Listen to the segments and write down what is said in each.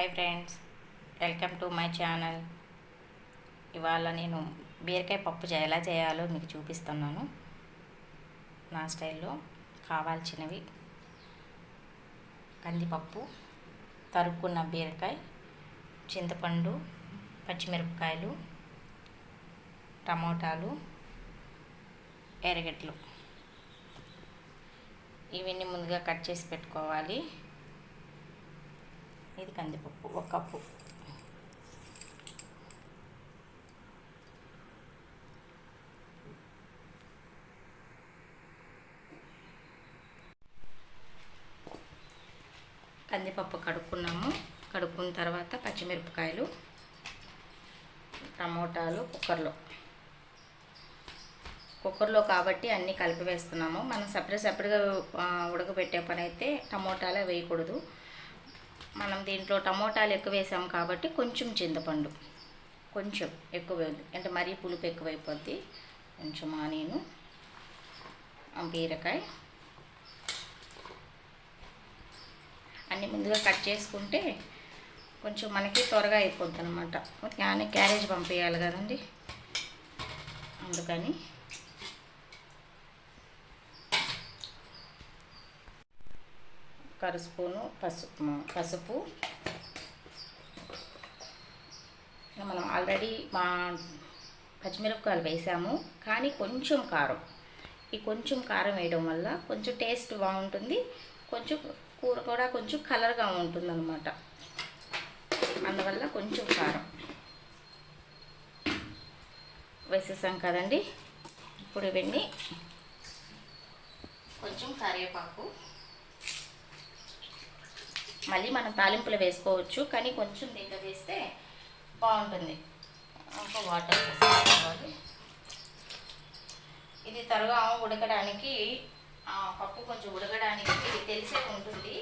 Hi friends welcome to my channel ఇవాళ నేను బీరకాయ పప్పు ఎలా చేయాలో మీకు చూపిస్తున్నాను. నా స్టైల్లో కావాల్సినవి. కందిపప్పు తరుక్కున్న బీరకాయ చింతపండు పచ్చిమిరపకాయలు టమోటాలు ఎర్రగడ్డలు. ఇవన్నీ ముందుగా కట్ చేసి పెట్టుకోవాలి. ఇది కందిపప్పు ఒక కప్పు. కందిపప్పు కడుక్కున్నాము. కడుక్కున్న తర్వాత పచ్చిమిరపకాయలు టమోటాలు కుక్కర్లో. కుక్కర్లో కాబట్టి అన్నీ కలిపి వేస్తున్నాము. మనం సపరేట్ సపరేట్గా ఉడకబెట్టే పని అయితే టమోటాలే వేయకూడదు. మనం దీంట్లో టమోటాలు ఎక్కువ వేసాం కాబట్టి కొంచెం చింతపండు. కొంచెం ఎక్కువ అంటే మరీ పులుపు ఎక్కువైపోద్ది. కొంచెం ఆనియను బీరకాయ. అన్ని ముందుగా కట్ చేసుకుంటే కొంచెం మనకి త్వరగా అయిపోద్ది అనమాట క్యారేజ్ పంపించాలి కదండి. అందుకని ఒక స్పూను పసుపు. పసుపు మనం ఆల్రెడీ మా పచ్చిమిరపకాయలు వేసాము. కానీ కొంచెం కారం. ఈ కొంచెం కారం వేయడం వల్ల కొంచెం టేస్ట్ బాగుంటుంది. కొంచెం కూర కూడా కొంచెం కలర్గా ఉంటుంది అనమాట అందువల్ల కొంచెం కారం. వేసేసాం కదండి. ఇప్పుడు ఇవన్నీ కొంచెం కరివేపాకు. మళ్ళీ మనం తాలింపులు వేసుకోవచ్చు కానీ కొంచెం దీంట్లో వేస్తే బాగుంటుంది. ఒక వాటర్ వేసుకోవాలి ఇది త్వరగా ఉడకడానికి ఆ, పప్పు కొంచెం ఉడకడానికి ఇది తెలిసే ఉంటుంది.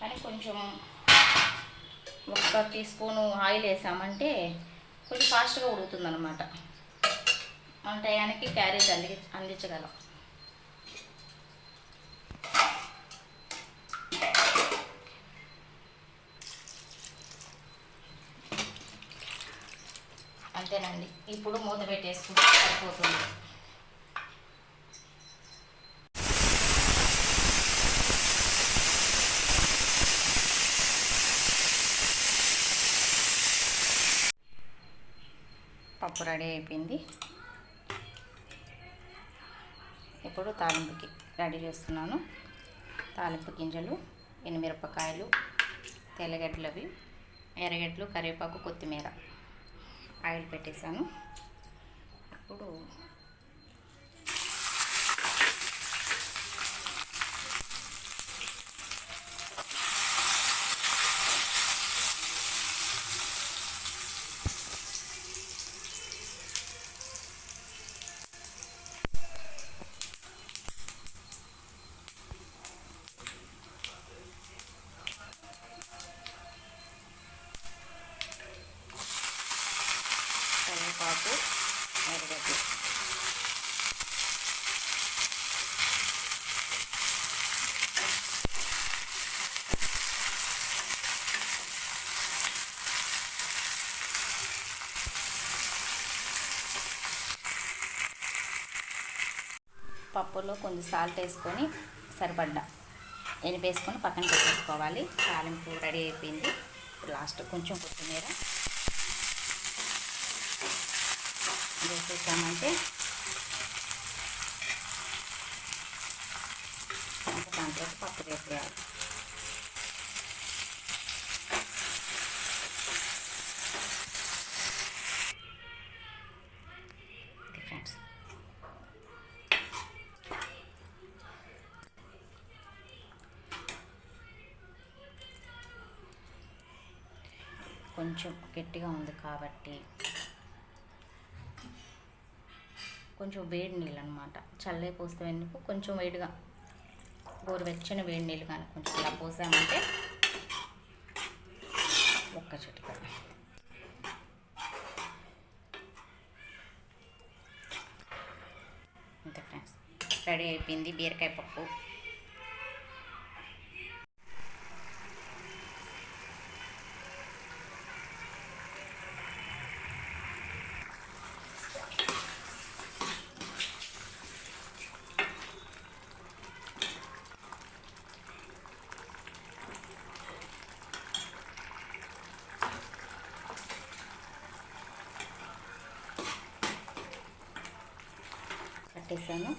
కానీ కొంచెం ఒక టీ స్పూను ఆయిల్ వేసామంటే కొంచెం ఫాస్ట్గా ఉడుకుతుంది అనమాట మన టయానికి క్యారేజ్ అంది అందించగలం. అంతేనండి. ఇప్పుడు మూత పెట్టేసుకుంటే సరిపోతుంది. పప్పు రెడీ అయిపోయింది. ఇప్పుడు తాలింపుకి రెడీ చేస్తున్నాను. తాలింపు గింజలు ఎనిమిరపకాయలు తెల్లగడ్డలు అవి ఎర్రగడ్డలు కరివేపాకు కొత్తిమీర. ఆయిల్ పెట్టేశాను. ఇప్పుడు కరివేపాకు ఎర్రగడ్డ పప్పులో కొంచెం సాల్ట్ వేసుకొని సరిపడ్డా. ఎనిపేసుకొని పక్కన పెట్టేసుకోవాలి. తాలింపు రెడీ అయిపోయింది. లాస్ట్ కొంచెం కొత్తిమీర. చేసామంటే ఇంకా దాంట్లో పప్పు వేసేయాలి. కొంచెం గట్టిగా ఉంది కాబట్టి కొంచెం వేడి నీళ్ళు అనమాట చల్లే పోస్తే కొంచెం వేడిగా. గోరువెచ్చని వేడి నీళ్ళు కానీ కొంచెం ఇలా పోసామంటే ఒక్క చిటిక. అంతే ఫ్రెండ్స్. రెడీ అయిపోయింది బీరకాయ పప్పు. కట్టేశాను.